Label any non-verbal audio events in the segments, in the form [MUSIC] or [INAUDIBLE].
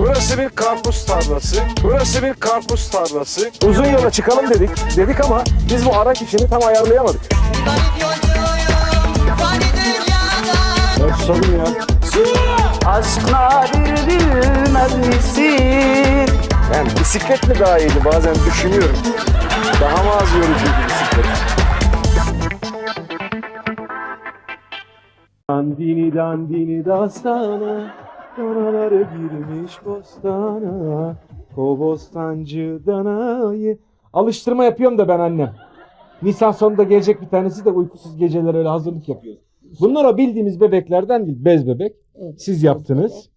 Burası bir karpuz tarlası. Burası bir karpuz tarlası. Uzun yola çıkalım dedik. Dedik ama biz bu araç işini tam ayarlayamadık. Dünyada Ya. Aşkla bir bilmez misin? Yani bisiklet mi daha iyiydi bazen düşünüyorum. Daha mı az yorucuydu bisiklet? Dandini dandini dastana Danaları girmiş bostana Kobostancı danayı Alıştırma yapıyorum da ben annem. Nisan sonunda gelecek bir tanesi de uykusuz geceler öyle hazırlık yapıyor. Bunlar o bildiğimiz bebeklerden değil. Bez bebek. Siz yaptınız.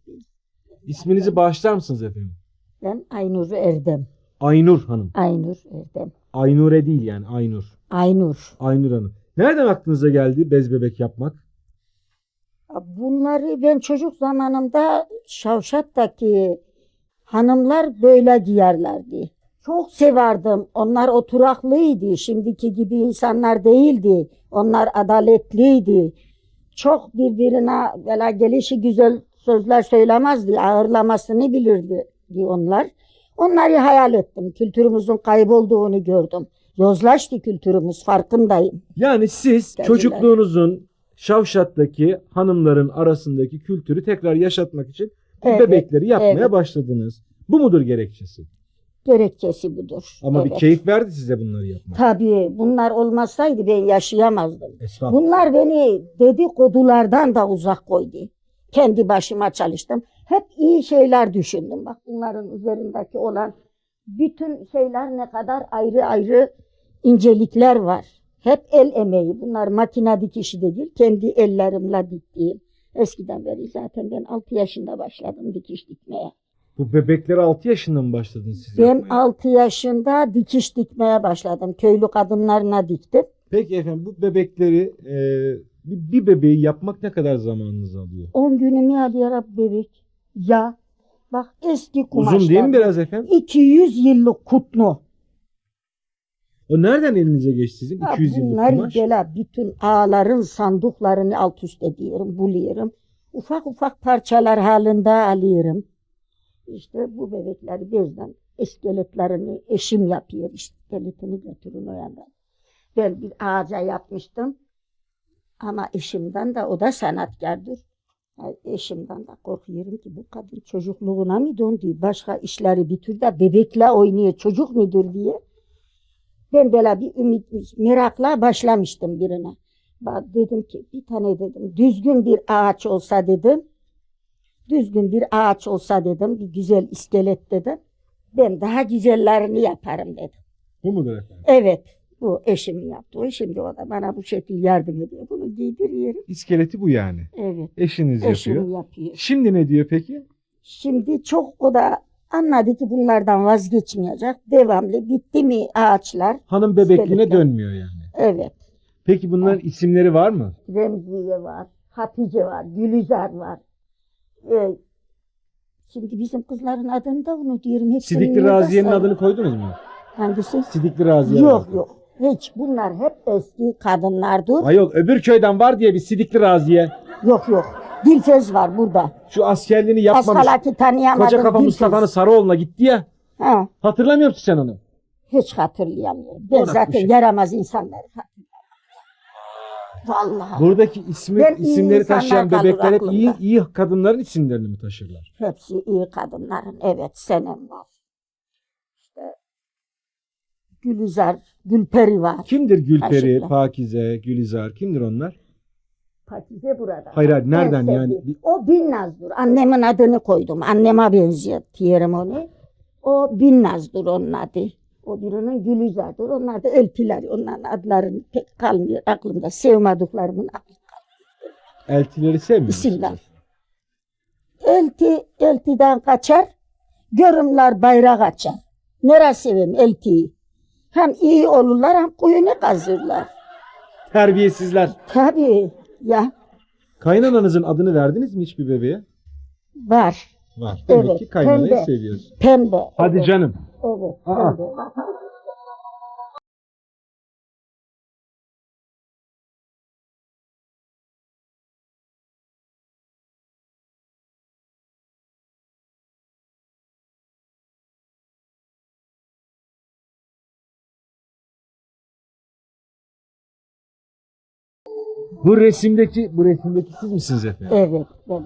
İsminizi bağışlar mısınız efendim? Ben Aynur Erdem. Aynur Hanım. Aynur Erdem. Aynure değil yani Aynur. Aynur. Aynur Hanım. Nereden aklınıza geldi bez bebek yapmak? Bunları ben çocuk zamanımda Şavşat'taki hanımlar böyle giyerlerdi. Çok severdim. Onlar oturaklıydı. Şimdiki gibi insanlar değildi. Onlar adaletliydi. Çok birbirine böyle gelişi güzel sözler söylemezdi. Ağırlamasını bilirdi onlar. Onları hayal ettim. Kültürümüzün kaybolduğunu gördüm. Yozlaştı kültürümüz farkındayım. Yani siz Geldiler. çocukluğunuzun Şavşat'taki hanımların arasındaki kültürü tekrar yaşatmak için bu Evet, bebekleri yapmaya evet. başladınız. Bu mudur gerekçesi? Gerekçesi budur. Ama bir Evet. keyif verdi size bunları yapmak. Tabii bunlar olmasaydı ben yaşayamazdım. Bunlar beni dedikodulardan da uzak koydu. Kendi başıma çalıştım. Hep iyi şeyler düşündüm. Bak bunların üzerindeki olan bütün şeyler ne kadar ayrı ayrı incelikler var. Hep el emeği. Bunlar makine dikişi de değil. Kendi ellerimle diktiğim. Eskiden beri zaten ben 6 yaşında başladım dikiş dikmeye. Bu bebekleri 6 yaşında mı başladınız siz Ben yapmaya? 6 yaşında dikiş dikmeye başladım. Köylü kadınlarına diktim. Peki efendim bu bebekleri e, bir, bebeği yapmak ne kadar zamanınızı alıyor? 10 günümü alıyor bebek. Ya bak eski kumaşlar. Uzun değil mi biraz efendim? 200 yıllık kutlu. O nereden elinize geçti sizin? Ha, 200 yıllık Bunlar kumaş. böyle bütün ağların sanduklarını alt üst ediyorum, buluyorum. Ufak ufak parçalar halinde alıyorum. İşte bu bebekleri bezden iskeletlerini eşim yapıyor. İskeletini götürün o yandan. Ben bir ağaca yapmıştım. Ama eşimden de o da sanatkardır. Ha, Eşimden de korkuyorum ki bu kadın çocukluğuna mı döndü? Başka işleri bitir de bebekle oynuyor. Çocuk mudur diye. Ben böyle bir ümit, merakla başlamıştım birine. Bak dedim ki bir tane dedim düzgün bir ağaç olsa dedim. Düzgün bir ağaç olsa dedim bir güzel iskelet dedim. Ben daha güzellerini yaparım dedim. Bu mudur efendim? Evet bu eşimin yaptığı. Şimdi o da bana bu şekilde yardım ediyor. Bunu giydiriyorum. İskeleti bu yani. Evet Eşiniz eşim yapıyor. yapıyor. Şimdi ne diyor peki? Şimdi çok o da anladı ki bunlardan vazgeçmeyecek. Devamlı bitti mi ağaçlar? Hanım bebekliğine İskeletler. dönmüyor yani. Evet. Peki bunların isimleri var mı? Remziye var, Hatice var, Gülizar var. Ee, şimdi bizim kızların adını da unutuyorum. Hepsini Sidikli Raziye'nin adını koydunuz mu? Hangisi? Sidikli Raziye. Yok vardı. yok. Hiç. Bunlar hep eski kadınlardır. Ay yok öbür köyden var diye bir Sidikli Raziye. Yok yok. Dilfez var burada. Şu askerliğini yapmamış. Askalaki tanıyamadım. Koca kafa. Mustafa'nın Sarıoğlu'na gitti ya. Ha, Hatırlamıyor musun sen onu? hiç hatırlayamıyorum. Ben zaten yaramaz insanları hatırlamıyorum. Vallahi. Buradaki ismi Ben iyi isimleri insanlar taşıyan kalır bebekler hep aklımda. iyi iyi kadınların isimlerini mi taşırlar? Hepsi iyi kadınların. Evet senem var. İşte Gülizar, Gülperi var. Kimdir Gülperi, Taşırlar. Pakize, Gülizar? Kimdir onlar? Pakize burada. Hayır, hayır, nereden En yani? sevdiğim. O Binnaz'dır. Annemin adını koydum. Anneme benziyor diyelim onu. O Binnaz'dır onun adı. O birinin Gülizar'dır. Onlar da Elpiler. Onların adlarını pek kalmıyor aklımda. Sevmediklerimin aklımda. Eltileri sevmiyor? İsimler. Elti, eltiden kaçar. Görümler bayrak açar. Neresi seveyim eltiyi? Hem iyi olurlar hem kuyunu kazırlar. Terbiyesizler. Tabii ya Kaynananızın adını verdiniz mi hiçbir bebeğe? var. Var. Demek Evet, ki kaynanayı pembe. seviyorsun. Pembe. Hadi evet, canım. Evet. Aa. pembe. Bu resimdeki bu resimdeki siz misiniz efendim? Evet ben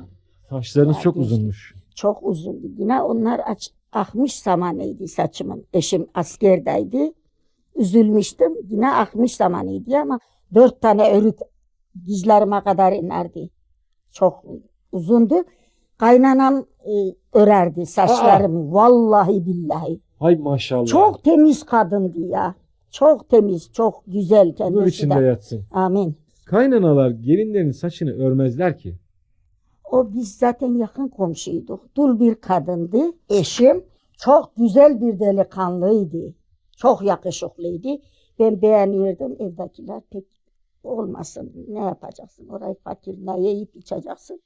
Saçlarınız çok Kardeşim. uzunmuş. çok uzundu. Yine onlar aç, akmış zamanıydı saçımın. Eşim askerdeydi. Üzülmüştüm. Yine akmış zamanıydı ama dört tane örük dizlerime kadar inerdi. Çok uzundu. Kaynanam e, örerdi saçlarımı. Vallahi billahi. Hay maşallah. Çok temiz kadındı ya. Çok temiz, çok güzel Nur kendisi içinde de. yatsın. Amin. Kaynanalar gelinlerin saçını örmezler ki. O biz zaten yakın komşuyduk. Dul bir kadındı. Eşim çok güzel bir delikanlıydı. Çok yakışıklıydı. Ben beğenirdim. Evdekiler pek olmasın. Ne yapacaksın? Orayı fakir ne yiyip içeceksin.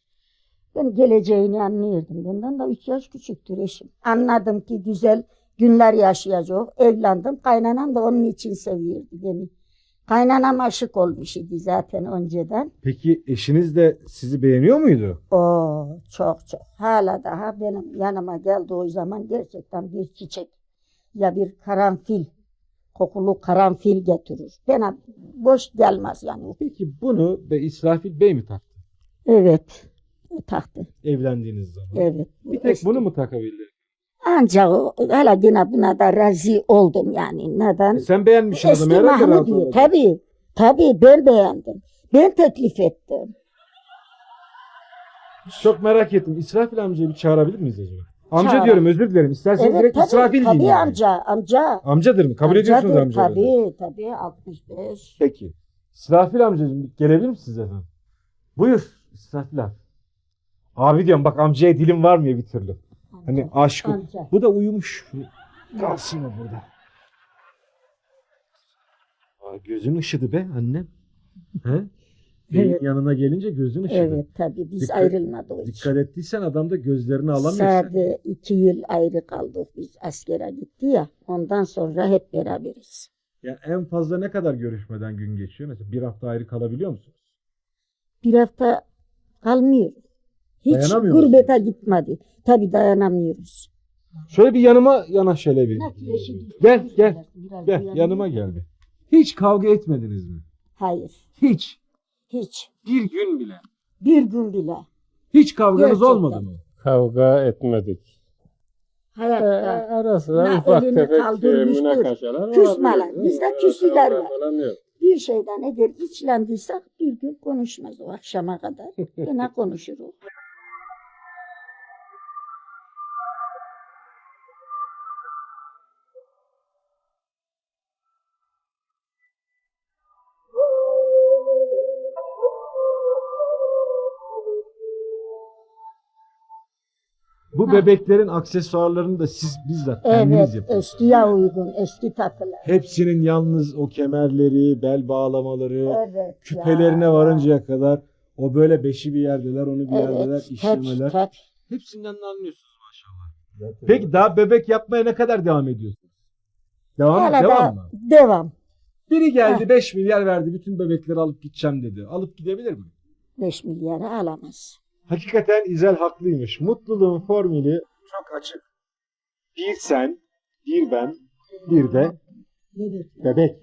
Ben geleceğini anlıyordum. Benden de üç yaş küçüktür eşim. Anladım ki güzel günler yaşayacak. Evlendim. Kaynanam da onun için seviyordu beni. Kaynanam aşık olmuş idi zaten önceden. Peki eşiniz de sizi beğeniyor muydu? Oo, çok çok. Hala daha benim yanıma geldi o zaman gerçekten bir çiçek ya bir karanfil, kokulu karanfil getirir. Bana boş gelmez yani. Peki bunu be İsrafil Bey mi taktı? Evet, taktı. Evlendiğiniz zaman. Evet. Bir tek bunu mu takabildi? Ancak hala yine buna da razı oldum yani. Neden? E sen beğenmişsin adamı Eski herhalde rahat diyor. olmadın. Tabii, tabii ben beğendim. Ben teklif ettim. Çok merak ettim. İsrafil amcayı bir çağırabilir miyiz acaba? Amca Çağır. diyorum özür dilerim. İsterseniz direkt tabii, İsrafil tabii diyeyim. yani. amca, amca. Amcadır mı? Kabul ediyorsunuz Amcadır, amca. Tabii, tabii 65. Peki. İsrafil amcacığım gelebilir misiniz efendim? Buyur İsrafil abi. Abi diyorum bak amcaya dilim varmıyor bir türlü. Hani aşk. Bu da uyumuş. Kalsın o burada. Aa, gözün ışıdı be annem. He? [LAUGHS] Beyin Evet. yanına gelince gözün ışıdı. Evet tabii biz Dikkat- ayrılmadık. Dikkat ettiysen adam da gözlerini alamıyor. Sadece iki yıl ayrı kaldık biz askere gitti ya. Ondan sonra hep beraberiz. Yani en fazla ne kadar görüşmeden gün geçiyor? Mesela bir hafta ayrı kalabiliyor musunuz? Bir hafta kalmıyor. Hiç Dayanamıyor gurbete gitmedi. Tabii dayanamıyoruz. Şöyle bir yanıma yanaş hele bir. Gel gel. Gel yanıma gel bir. Hiç kavga etmediniz mi? Hayır. Hiç. Hiç. Bir gün bile. Bir gün bile. Hiç kavganız Gerçekten. olmadı mı? Kavga etmedik. Ee, Hayatta. ara sıra Ne ufak elini tefek e, münakaşalar Küsmeler. olabilir. Bizde Öyle kavga var. falan yok. Bir şeyden eğer içlendiysek bir gün konuşmaz o akşama kadar. Yine konuşuruz. Bu Ha. bebeklerin aksesuarlarını da siz bizzat kendiniz Evet, yapıyorsunuz. eskiye uygun, eski takılar. Hepsinin yalnız o kemerleri, bel bağlamaları, Evet. küpelerine ya. varıncaya kadar o böyle beşi bir yerdeler, onu bir yerdeler, Evet, tek, işlemeler. tek. Hepsinden de anlıyorsunuz maşallah. Peki daha bebek yapmaya ne kadar devam ediyorsunuz? Devam, Hala devam da mı? devam. Biri geldi 5 milyar verdi bütün bebekleri alıp gideceğim dedi. Alıp gidebilir mi? 5 milyara alamaz. Hakikaten İzel haklıymış. Mutluluğun formülü çok açık. Bir sen, bir ben, bir de bebek.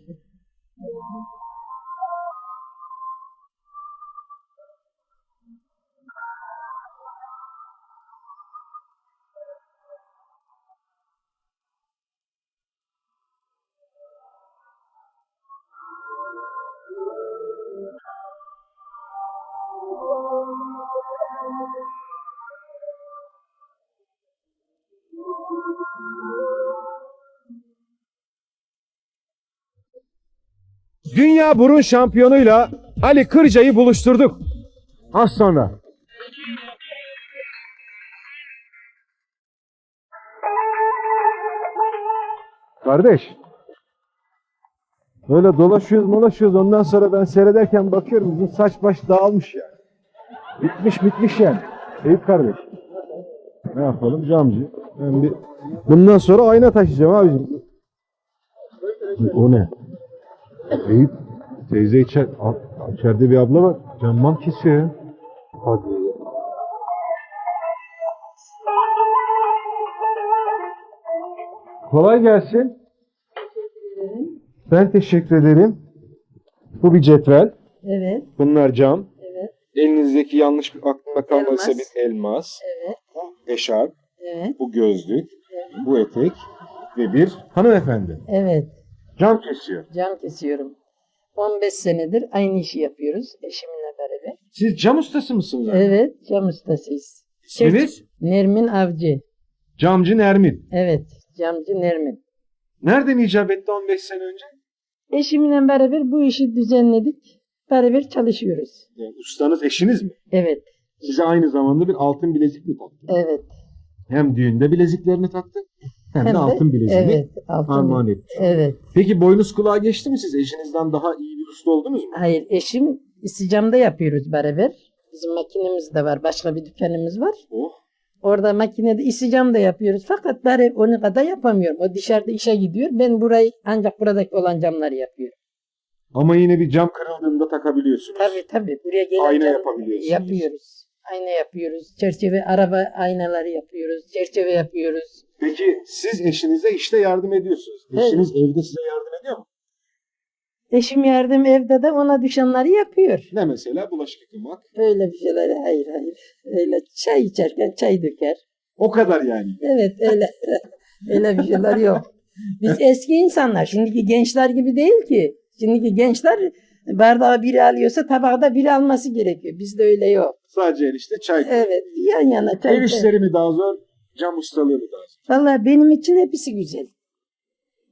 Dünya burun şampiyonuyla Ali Kırca'yı buluşturduk. Az sonra. Kardeş. Böyle dolaşıyoruz dolaşıyoruz ondan sonra ben seyrederken bakıyorum bizim saç baş dağılmış yani. Bitmiş bitmiş yani. Eyüp kardeş. Ne yapalım camcı. Ben bir bundan sonra ayna taşıyacağım abicim. O ne? Eyüp teyze içer, a- içeride bir abla var. Camman kesiyor ya. Hadi. Kolay gelsin. Ben teşekkür ederim. Bu bir cetvel. Evet, Bunlar cam. evet, Elinizdeki yanlış bir aklımda kalmadıysa Elmas. bir elmas. evet, Bu eşarp, evet, bu gözlük, bu etek ve bir hanımefendi. evet. Cam kesiyor. Cam kesiyorum. 15 senedir aynı işi yapıyoruz eşimle beraber. Siz cam ustası mısınız? abi? Evet, cam ustasıyız. İsminiz? Nermin Avcı. Camcı Nermin. Evet, camcı Nermin. Nereden icap etti 15 sene önce? Eşimle beraber bu işi düzenledik. Beraber çalışıyoruz. Yani ustanız eşiniz mi? Evet, Size aynı zamanda bir altın bilezik mi taktı? evet. Hem düğünde bileziklerini taktı hem, Hem de de- altın bileziğini Evet, altın. armağan etti. Evet. Peki boynuz kulağa geçti mi siz? Eşinizden daha iyi bir usta oldunuz mu? Hayır, eşim isticamda yapıyoruz beraber. Bizim makinemiz de var, başka bir dükkanımız var. Oh. Orada makinede isticam da yapıyoruz. Fakat ben onu kadar yapamıyorum. O dışarıda işe gidiyor. Ben burayı ancak buradaki olan camları yapıyorum. Ama yine bir cam kırıldığında takabiliyorsunuz. Tabii tabii. Buraya gelen Ayna yapabiliyorsunuz. Yapıyoruz. Ayna yapıyoruz. Çerçeve, araba aynaları yapıyoruz. Çerçeve yapıyoruz. Peki siz eşinize işte yardım ediyorsunuz. Evet. Eşiniz evde size yardım ediyor mu? Eşim yardım evde de ona düşenleri yapıyor. Ne mesela? Bulaşık yıkamak. Öyle bir şeyler hayır hayır. Öyle çay içerken çay döker. O kadar yani. Evet öyle. [LAUGHS] öyle bir şeyler yok. Biz eski insanlar. Şimdiki gençler gibi değil ki. Şimdiki gençler bardağı biri alıyorsa tabağı da biri alması gerekiyor. Bizde öyle yok. Sadece el işte çay. Evet yan yana çay. Ev işleri mi daha zor? Cam ustalığı mı daha zor? Vallahi benim için hepsi güzel.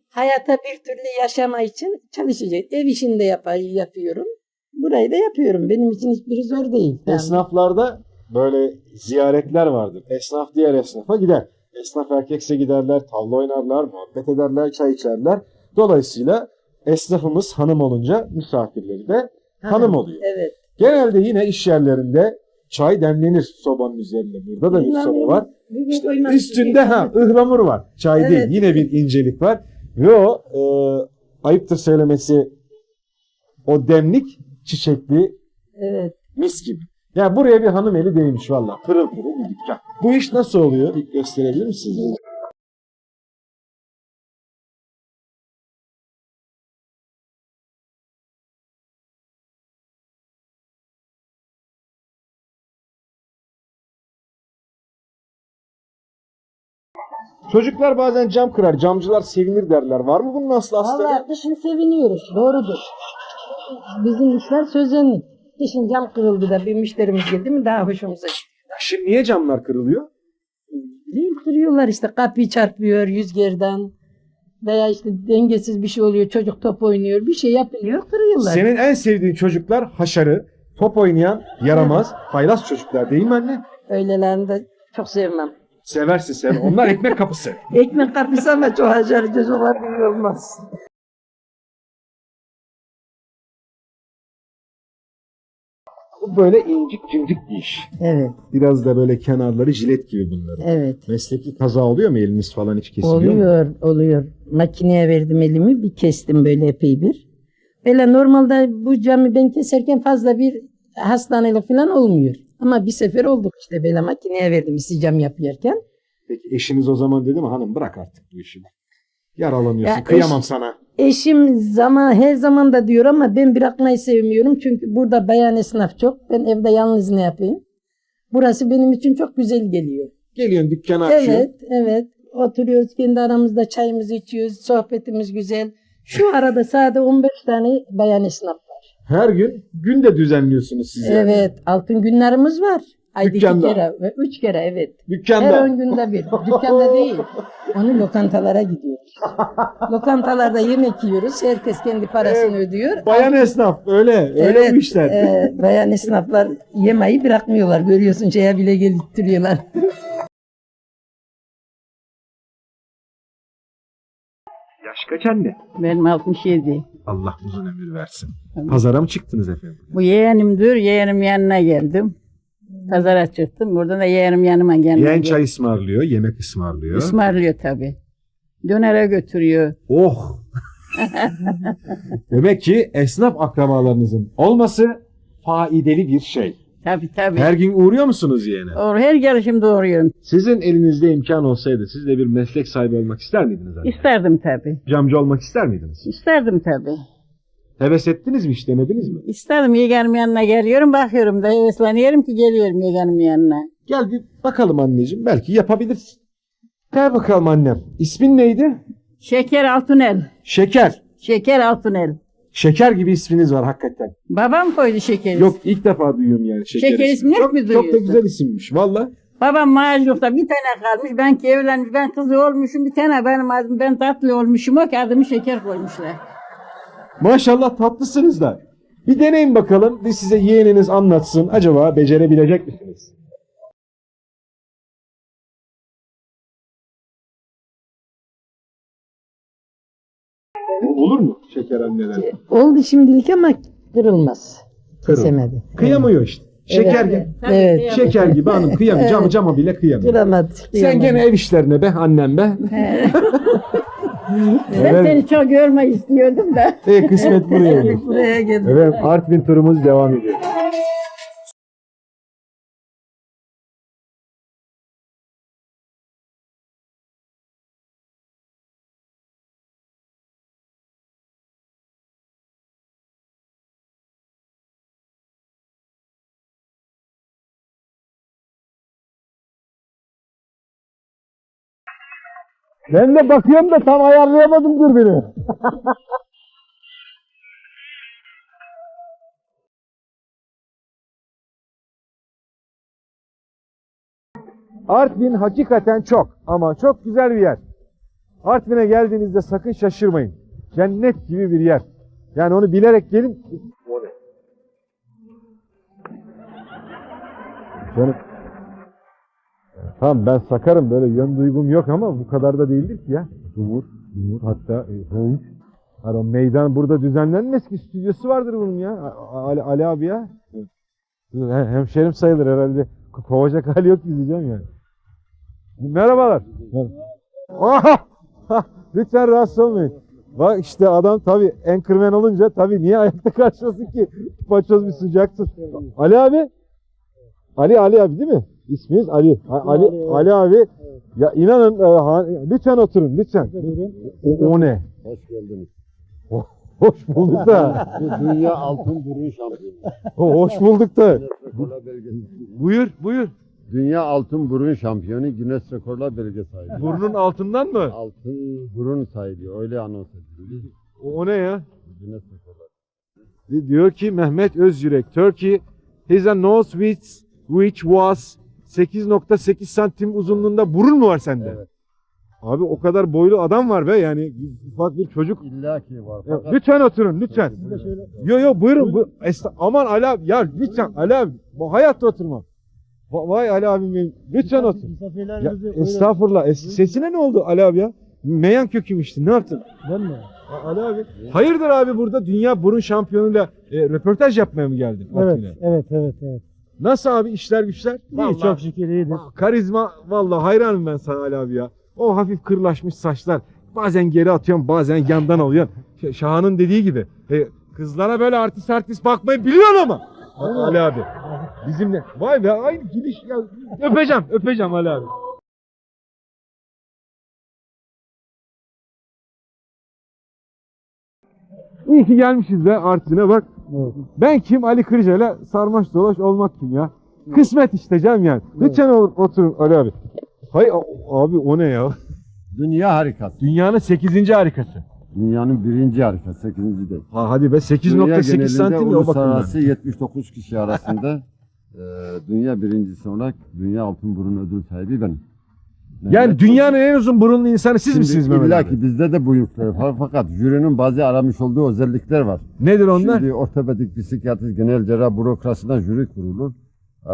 Hayata bir türlü yaşama için çalışacak. Ev işini de yapar, yapıyorum. Burayı da yapıyorum. Benim için hiçbiri zor değil. Esnaflarda böyle ziyaretler vardır. Esnaf diğer esnafa gider. Esnaf erkekse giderler, tavla oynarlar, muhabbet ederler, çay içerler. Dolayısıyla esnafımız hanım olunca misafirleri de hanım oluyor. Evet. Genelde yine iş yerlerinde çay demlenir sobanın üzerinde. Burada da bir soba var. İşte üstünde ha ıhlamur var. Çay Evet. değil. Yine bir incelik var. Ve o e, ayıptır söylemesi o demlik çiçekli Evet. mis gibi. Ya buraya bir hanım eli değmiş valla. Pırıl pırıl bir dükkan. Bu iş nasıl oluyor? Bir gösterebilir misiniz? Çocuklar bazen cam kırar. Camcılar sevinir derler. Var mı bunun aslı astarı? Vallahi kışın seviniyoruz. Doğrudur. Bizim işler sözenlik. Kışın cam kırıldı da bir müşterimiz geldi mi daha hoşumuza gidiyor. Şimdi niye camlar kırılıyor? Değil kırıyorlar işte kapıyı çarpıyor rüzgardan. Veya işte dengesiz bir şey oluyor. Çocuk top oynuyor. Bir şey yapılıyor kırıyorlar. Senin en sevdiğin çocuklar haşarı, top oynayan, yaramaz, haylaz çocuklar değil mi anne? Öylelerini de çok sevmem. Seversin sen. Onlar ekmek kapısı. [LAUGHS] Ekmek kapısı ama çok acar çocuklar gibi olmaz. Bu böyle incik cincik bir iş. Evet, Biraz da böyle kenarları jilet gibi bunların. evet. Mesleki kaza oluyor mu? Eliniz falan hiç kesiliyor mu? Oluyor, oluyor. Makineye verdim elimi, bir kestim böyle epey bir. Böyle normalde bu camı ben keserken fazla bir hastanelik falan olmuyor. Ama bir sefer olduk işte böyle makineye verdim isticam yapıyorken. Peki eşiniz o zaman dedi mi hanım bırak artık bu işi. Yaralanıyorsun. Ya kıyamam eş- sana. Eşim zaman her zaman da diyor ama ben bırakmayı sevmiyorum. Çünkü burada bayan esnaf çok. Ben evde yalnız ne yapayım? Burası benim için çok güzel geliyor. Geliyorsun dükkanı açıyorsun. Evet, evet. Oturuyoruz kendi aramızda çayımızı içiyoruz. Sohbetimiz güzel. Şu arada sade 15 tane bayan esnaf. Her gün gün de düzenliyorsunuz siz yani. Evet, altın günlerimiz var. Ayda iki Dükkanda. kere ve üç kere evet. Dükkanda. Her on günde bir. Dükkanda değil. Onu lokantalara gidiyoruz. Lokantalarda yemek yiyoruz. Herkes kendi parasını ödüyor. Bayan esnaf öyle. Öyle Evet, bu işler. e, bayan esnaflar yemeği bırakmıyorlar. Görüyorsun şeye bile getirtiyorlar. Yaş kaç anne? Benim 67. Allah uzun ömür versin. Pazara mı çıktınız efendim? Bu yeğenimdir. Yeğenim yanına geldim. Pazara çıktım. Buradan da yeğenim yanıma geldi. Yeğen çay ısmarlıyor, yemek ısmarlıyor. Ismarlıyor tabii. Dönere götürüyor. Oh! [LAUGHS] Demek ki esnaf akrabalarınızın olması faydalı bir şey. Tabii tabii. Her gün uğruyor musunuz yeğene? Or her gelişimde uğruyorum. Sizin elinizde imkan olsaydı siz de bir meslek sahibi olmak ister miydiniz? anne? İsterdim tabii. Camcı olmak ister miydiniz? İsterdim tabii. Heves ettiniz mi hiç denediniz mi? İstedim yeğenim yanına geliyorum bakıyorum da hevesleniyorum ki geliyorum yeğenim yanına. Gel bir bakalım anneciğim. Belki yapabilirsin. Gel bakalım annem. İsmin neydi? Şeker Altunel. Şeker. Şeker Altunel. Şeker gibi isminiz var hakikaten. Babam koydu şekeri. Yok ilk defa duyuyorum yani şeker. Şeker ismini hep çok, mi Çok da duyuyorsun? güzel isimmiş valla. Babam maaşlukta bir tane kalmış. Ben ki evlenmiş. Ben kızı olmuşum. Bir tane benim adım. Ben tatlı olmuşum. O ki adımı şeker koymuşlar. Maşallah tatlısınız da. Bir deneyin bakalım. Bir size yeğeniniz anlatsın. Acaba becerebilecek misiniz? Anneler? Oldu şimdilik ama kırılmaz. Kırıl. Kesemedi. Kıyamıyor işte. Şeker gibi. Evet. Şeker gibi hanım kıyamıyor. Cama cama bile kıyamıyor. Kıramadı. Sen gene ev işlerine be annem be. Ben Evet. seni çok görmek istiyordum da. E, kısmet buraya. geldi. buraya geldim. Evet Artvin turumuz devam ediyor. Ben de bakıyorum da tam ayarlayamadım dürbünü. Artvin hakikaten çok ama çok güzel bir yer. Artvin'e geldiğinizde sakın şaşırmayın. Cennet gibi bir yer. Yani onu bilerek gelin. Canım. Tamam ben sakarım böyle yön duygum yok ama bu kadar da değildir ki ya. Dumur, dumur hatta e, hınç. Hani o meydan burada düzenlenmez ki stüdyosu vardır bunun ya. Ali, Ali abi ya. Hem- Hemşerim sayılır herhalde. Ko- Kovacak hali yok diyeceğim yani. Merhabalar. Ha, [LAUGHS] Lütfen rahatsız olmayın. Bak işte adam tabii anchorman olunca tabii niye ayakta karşılasın ki? Paçoz bir sıcaktır. Ali abi. Ali Ali abi değil mi? İsminiz Ali. A- Ali Ali abi. Ya inanın e, ha- lütfen oturun lütfen. O, o ne? Hoş geldiniz. Hoş bulduk da. [LAUGHS] Bu dünya altın burun şampiyonu. Hoş bulduk da. Rekorlar belgesi. Buyur buyur. Dünya altın burun şampiyonu Guinness Rekorlar belge sahibi. Burnun altından mı? Altın burun sahibi öyle anons edildi. O, o ne ya? Guinness Rekorlar. Diyor ki Mehmet Özyürek, Turkey has a nose which, which was 8.8 santim uzunluğunda burun mu var sende? Evet. Abi o kadar boylu adam var be yani ufak bir çocuk. İlla ki var. Fakat lütfen oturun lütfen. Yo yo buyurun. Bu, Esta- aman Ali abi ya lütfen Ali abi bu hayatta oturma. Va- Vay Ali abim benim. Lütfen otur. Ya, estağfurullah. Es- sesine ne oldu Ali abi ya? Meyan köküm işte. Ne yaptın? Ben mi? A- Ali abi. Hayırdır abi burada dünya burun şampiyonuyla e, röportaj yapmaya mı geldin? Evet, evet, evet, evet. Nasıl abi işler güçler? İyi çok şükür iyidir. Karizma vallahi hayranım ben sana Ali abi ya. O hafif kırlaşmış saçlar. Bazen geri atıyorsun bazen yandan alıyorsun. Ş- Şahan'ın dediği gibi. E, kızlara böyle artist artist bakmayı biliyorsun ama. Ali abi. Bizimle. Vay be aynı gidiş ya. Öpeceğim öpeceğim Ali abi. İyi ki gelmişiz be Artvin'e bak. Ben kim? Ali Kırca'yla sarmaş dolaş olmak kim ya? Kısmet işte Cem yani. Lütfen o- oturun Ali abi. Hay abi o ne ya? Dünya harikası. Dünyanın 8. harikası. Dünyanın birinci harikası. Sekizinci değil. Ha, hadi be Dünya 8.8 genelinde santim de o bakımdan. uluslararası 79 kişi arasında [LAUGHS] e, dünya birincisi olarak dünya altın burun ödül sahibi benim. Yani dünyanın en uzun burunlu insanı siz misiniz Mehmet illa abi? ki bizde de bu yükler var. Fakat jürinin bazı aramış olduğu özellikler var. Nedir onlar? Şimdi ortopedik, psikiyatrist, genel cerrah bürokrasiden jüri kurulur. Ee,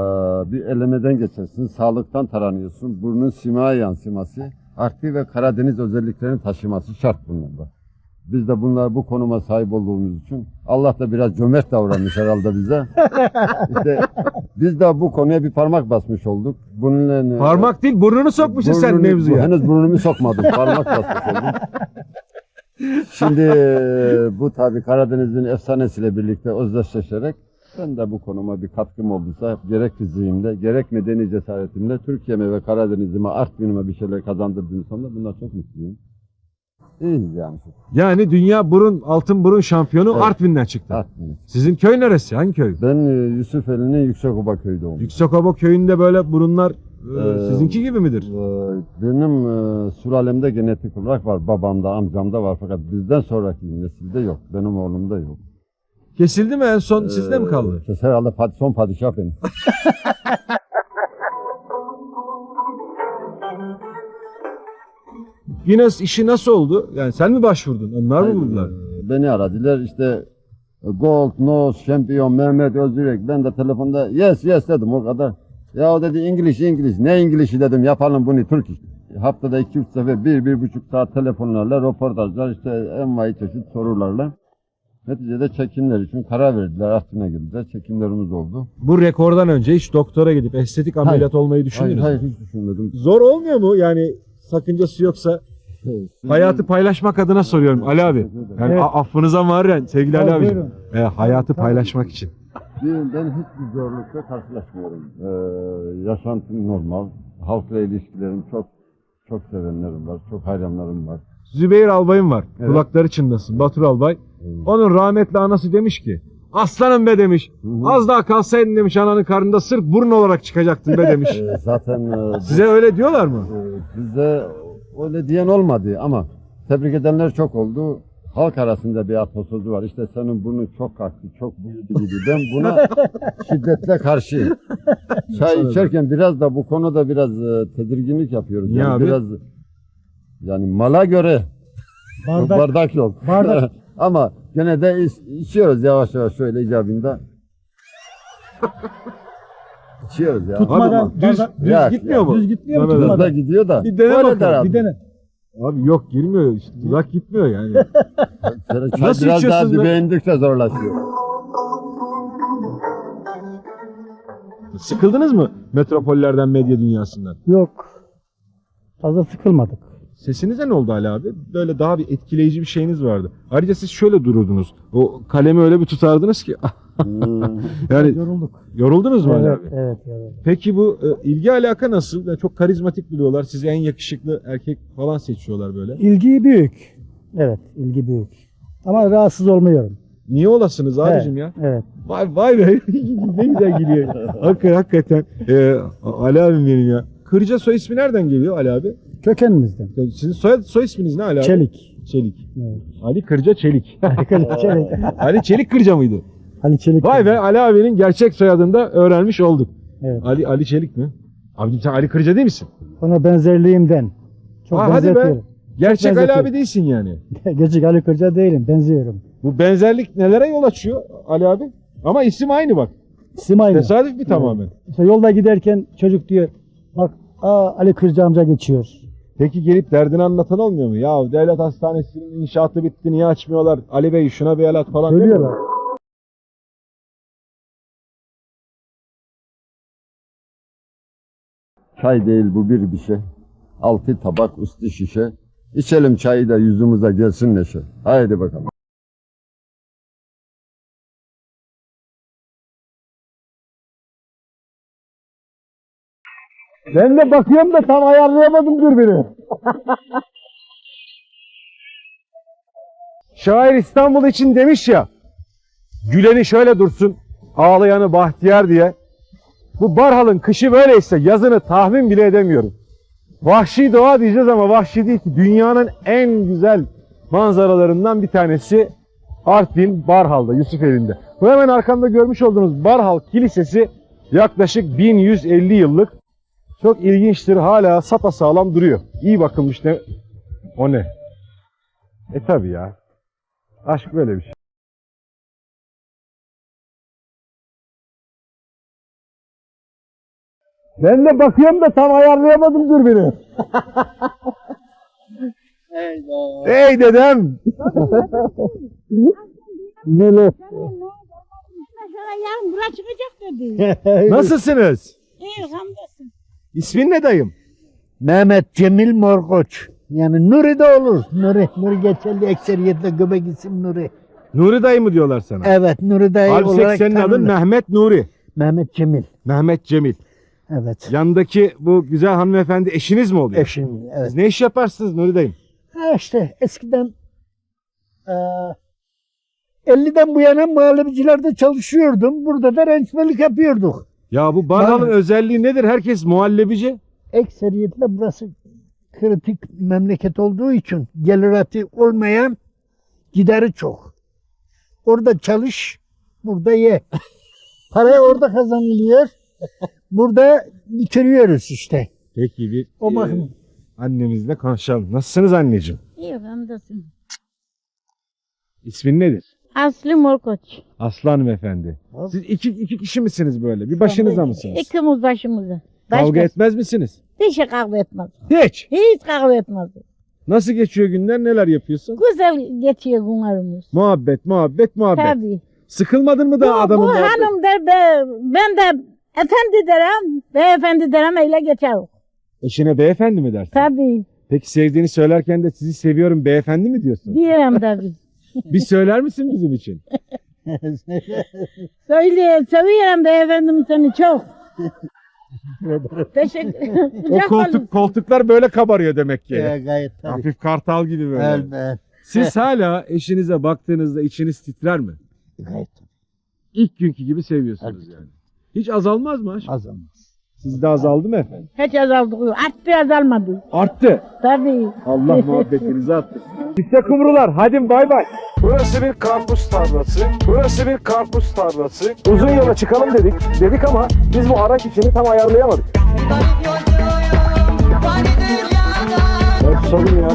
bir elemeden geçersin, sağlıktan taranıyorsun. Burnun simaya yansıması, Arktik ve Karadeniz özelliklerini taşıması şart bunlarda. Biz de bunlar bu konuma sahip olduğumuz için Allah da biraz cömert davranmış herhalde bize. [LAUGHS] İşte biz de bu konuya bir parmak basmış olduk. Bununla Parmak değil burnunu sokmuşsun sen Burnunu- mevzuya. Henüz burnumu sokmadım. Parmak basmış oldum. Şimdi e, bu tabi Karadeniz'in efsanesiyle birlikte özdeşleşerek ben de bu konuma bir katkım olduysa gerek fiziğimle gerek medeni cesaretimle Türkiye'me ve Karadeniz'ime Artvin'ime bir şeyler kazandırdığım sonunda bundan çok mutluyum. İyiyiz yani. Yani dünya burun altın burun şampiyonu Evet. Artvin'den çıktı. Artvin. Sizin köy neresi? Hangi köy? Ben e, Yusufeli'nin Yüksekoba köyü doğumluyum. Yüksekoba köyünde böyle burunlar e, Ee, sizinki gibi midir? Ee, Benim e, sülalemde genetik olarak var. Babamda, amcamda var fakat bizden sonraki nesilde yok. Benim oğlumda yok. Kesildi mi en son sizde mi kaldı? Ee, herhalde pad- son padişah benim. [LAUGHS] Yine işi nasıl oldu? Yani sen mi başvurdun? Onlar mı buldular? Ee, Beni aradılar işte e, Gold, Nose, Şampiyon, Mehmet Özdürek. Ben de telefonda yes yes dedim o kadar. Ya o dedi İngiliz İngiliz. Ne İngiliz'i dedim yapalım bunu Türk iş. Haftada iki üç sefer bir, bir buçuk saat telefonlarla, röportajlar işte envai çeşit sorularla. Neticede çekimler için karar verdiler. Artvin'e girdiler. Çekimlerimiz oldu. Bu rekordan önce hiç doktora gidip estetik ameliyat olmayı Hayır, düşündünüz hayır mü? hiç düşünmedim. Zor olmuyor mu? Yani sakıncası yoksa hayatı paylaşmak adına soruyorum Ali abi. Yani Evet. affınıza mağaren sevgili Ali buyurun. E, hayatı paylaşmak için. Ben hiçbir zorlukla karşılaşmıyorum. Ee, yaşantım normal. Halkla ilişkilerim çok çok sevenlerim var. Çok hayranlarım var. Zübeyir Albay'ım var. Evet. Kulakları çınlasın. Batur Albay. Onun rahmetli anası demiş ki Aslanım be demiş. hı. Az daha kalsaydın demiş ananın karnında sırf burun olarak çıkacaktın be demiş. Ee, [LAUGHS] zaten e, Size öyle diyorlar mı? e, bizde öyle diyen olmadı ama tebrik edenler çok oldu. Halk arasında bir atasözü var. İşte senin burnun çok kalktı, çok büyüdü gibi. Ben buna [LAUGHS] şiddetle karşıyım. Çay içerken biraz da bu konuda biraz e, tedirginlik yapıyoruz. Yani abi? biraz yani mala göre Bardak, [LAUGHS] bardak yok. Bardak. [LAUGHS] Ama gene de iç- içiyoruz yavaş yavaş şöyle icabında. İçiyoruz ya. Tutmadan- düz, düz Yok, gitmiyor mu? Düz gitmiyor mu? Mehmet. Hızla Tutmadan. gidiyor da. Bir dene Öyle bakalım, abi. Bir dene. Abi yok girmiyor. İşte, dudak gitmiyor yani. [LAUGHS] Çay Nasıl biraz daha içiyorsunuz dibe be? indikçe zorlaşıyor. Sıkıldınız mı metropollerden, medya dünyasından? Yok. Fazla sıkılmadık. Sesinize ne oldu Ali abi? Böyle daha bir etkileyici bir şeyiniz vardı. Ayrıca siz şöyle dururdunuz. O kalemi öyle bir tutardınız ki. Hmm. yani Yorulduk. yoruldunuz mu Ali Evet, abi? evet yorulduk. Peki bu e, ilgi alaka nasıl? Yani çok karizmatik buluyorlar. Sizi en yakışıklı erkek falan seçiyorlar böyle. İlgi büyük. Evet, ilgi büyük. Ama rahatsız olmuyorum. Niye olasınız abicim ya? Evet. Vay vay be. [LAUGHS] ne güzel geliyor. hakikaten, hakikaten. Ee, Ali abim benim ya. Kırca soy ismi nereden geliyor Ali abi? Kökenimizden. Sizin soy, soy isminiz ne Ali abi? Çelik. Çelik. Evet. Ali Kırca Çelik. Çelik. [LAUGHS] Ali Çelik Kırca mıydı? Ali Çelik. Vay be Ali abinin gerçek soyadını da öğrenmiş olduk. Evet. Ali Ali Çelik mi? Abicim sen Ali Kırca değil misin? Ona benzerliğimden. Çok Ha, hadi be. benzetiyorum. Gerçek Ali benzetiyorum. abi değilsin yani. [LAUGHS] Gerçek Ali Kırca değilim. Benziyorum. Bu benzerlik nelere yol açıyor Ali abi? Ama isim aynı bak. İsim aynı. Tesadüf bir tamamen. İşte yolda giderken çocuk diyor. Bak aa, Ali Kırca amca geçiyor. Peki gelip derdini anlatan olmuyor mu? Ya devlet hastanesinin inşaatı bitti niye açmıyorlar? Ali Bey şuna bir el at falan demiyor mu? Söylüyorlar. Çay değil bu bir bir şey. Altı tabak üstü şişe. İçelim çayı da yüzümüze gelsin neşe. Haydi bakalım. Ben de bakıyorum da tam ayarlayamadım dürbünü. Şair İstanbul için demiş ya, güleni şöyle dursun, ağlayanı bahtiyar diye. Bu Barhal'ın kışı böyleyse yazını tahmin bile edemiyorum. Vahşi doğa diyeceğiz ama vahşi değil ki. Dünyanın en güzel manzaralarından bir tanesi Artvin Barhal'da, Yusufeli'nde. Bu hemen arkamda görmüş olduğunuz Barhal Kilisesi yaklaşık 1150 yıllık. Çok ilginçtir. Hala sapasağlam duruyor. İyi bakılmış ne? O ne? E tabi ya. Aşk böyle bir şey. Ben de bakıyorum da tam ayarlayamadım dürbünü. Hey dedem. Neler? Yarın bura çıkacak dedi. [LAUGHS] Nasılsınız? İyi hamdolsun. İsmin ne dayım? Mehmet Cemil Morkoç. Yani Nuri de olur. Nuri. Nuri geçerli ekseriyetle göbek isim Nuri. Nuri dayı mı diyorlar sana? Evet Nuri dayı Halbuki olarak senin adın tanınır. Mehmet Nuri. Mehmet Cemil. Mehmet Cemil. Evet. Yandaki bu güzel hanımefendi eşiniz mi oluyor? Eşim. Evet. Siz ne iş yaparsınız Nuri dayım? Ha, işte eskiden eee 50'den bu yana muhallebicilerde çalışıyordum. Burada da rençmelik yapıyorduk. Ya bu Barhal'ın Ben- özelliği nedir? Herkes muhallebici. Ekseriyetle burası kritik memleket olduğu için gelirati olmayan gideri çok. Orada çalış, burada ye. [LAUGHS] Parayı orada kazanılıyor. Burada bitiriyoruz işte. Peki bir O e, bakım. annemizle konuşalım. Nasılsınız anneciğim? İyi hamdolsun. İsmin nedir? Aslı Morkoç. Aslı hanımefendi. Siz iki, iki kişi misiniz böyle? Bir başınıza mısınız? İkimiz başımıza. Kavga etmez misiniz? Hiç kavga etmez. Hiç. Hiç kavga etmez. Nasıl geçiyor günler? Neler yapıyorsun? Güzel geçiyor günlerimiz. Muhabbet, muhabbet, muhabbet. Tabii. Sıkılmadın mı daha bu, adamın bu muhabbeti? hanım der be, ben de efendi derim, beyefendi derim öyle geçer. Eşine beyefendi mi dersin? Tabii. Peki sevdiğini söylerken de sizi seviyorum beyefendi mi diyorsun? Diyelim tabii. [LAUGHS] bir söyler misin bizim için? [LAUGHS] Söyle, seviyorum beyefendim seni çok. Teşekkür [LAUGHS] O Sıcak koltuk koltuklar böyle kabarıyor demek ki. Ya, gayet tabii. Hafif kartal gibi böyle. Elbet. Siz hala eşinize baktığınızda içiniz titrer mi? Gayet İlk günkü gibi seviyorsunuz yani. Hiç azalmaz mı aşk? azalmaz. Sizde azaldı mı efendim? Hiç azaldı. Arttı azalmadı. Arttı. Tabii. Allah muhabbetinizi attı. İşte kumrular. Hadi bay bay. Burası bir karpuz tarlası. Burası bir karpuz tarlası. Uzun yola çıkalım dedik. Dedik ama biz bu araç işini tam ayarlayamadık. Sorun ya.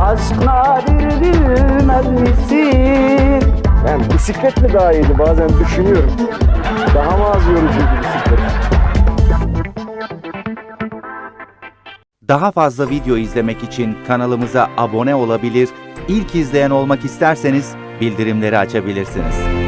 Aşk nadir bilmez misin? Yani bisiklet mi daha iyiydi bazen düşünüyorum. Daha mı az yorucuydu bisiklet? Daha fazla video izlemek için kanalımıza abone olabilir, ilk izleyen olmak isterseniz bildirimleri açabilirsiniz.